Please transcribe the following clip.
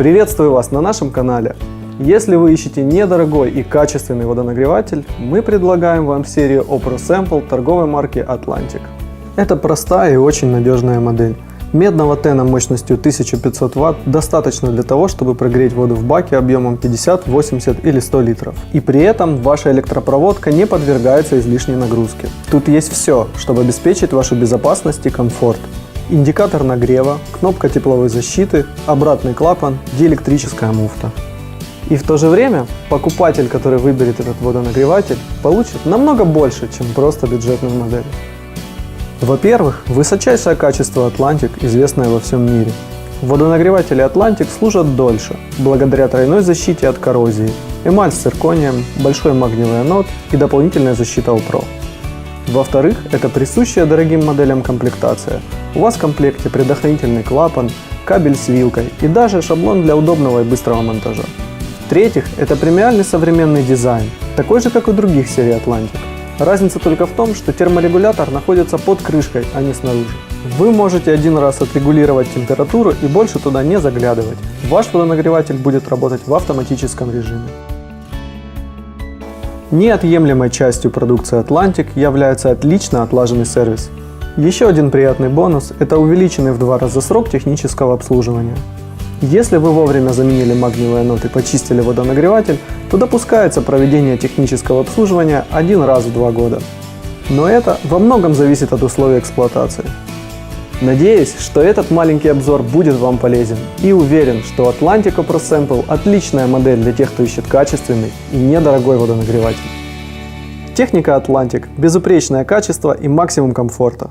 Приветствую вас на нашем канале. Если вы ищете недорогой и качественный водонагреватель, мы предлагаем вам серию Opro Sample торговой марки Atlantic. Это простая и очень надежная модель. Медного тена мощностью 1500 Вт достаточно для того, чтобы прогреть воду в баке объемом 50, 80 или 100 литров. И при этом ваша электропроводка не подвергается излишней нагрузке. Тут есть все, чтобы обеспечить вашу безопасность и комфорт. Индикатор нагрева, кнопка тепловой защиты, обратный клапан, диэлектрическая муфта. И в то же время покупатель, который выберет этот водонагреватель, получит намного больше, чем просто бюджетную модель. Во-первых, высочайшее качество Atlantic, известное во всем мире. Водонагреватели Atlantic служат дольше, благодаря тройной защите от коррозии, эмаль с цирконием, большой магниевый анод и дополнительная защита UPRO. Во-вторых, это присущая дорогим моделям комплектация. У вас в комплекте предохранительный клапан, кабель с вилкой и даже шаблон для удобного и быстрого монтажа. В-третьих, это премиальный современный дизайн, такой же, как у других серий Atlantic. Разница только в том, что терморегулятор находится под крышкой, а не снаружи. Вы можете один раз отрегулировать температуру и больше туда не заглядывать. Ваш водонагреватель будет работать в автоматическом режиме. Неотъемлемой частью продукции Atlantic является отлично отлаженный сервис. Еще один приятный бонус – это увеличенный в два раза срок технического обслуживания. Если вы вовремя заменили магниевые анод и почистили водонагреватель, то допускается проведение технического обслуживания один раз в два года. Но это во многом зависит от условий эксплуатации. Надеюсь, что этот маленький обзор будет вам полезен и уверен, что Atlantic Pro Sample отличная модель для тех, кто ищет качественный и недорогой водонагреватель. Техника Atlantic – безупречное качество и максимум комфорта.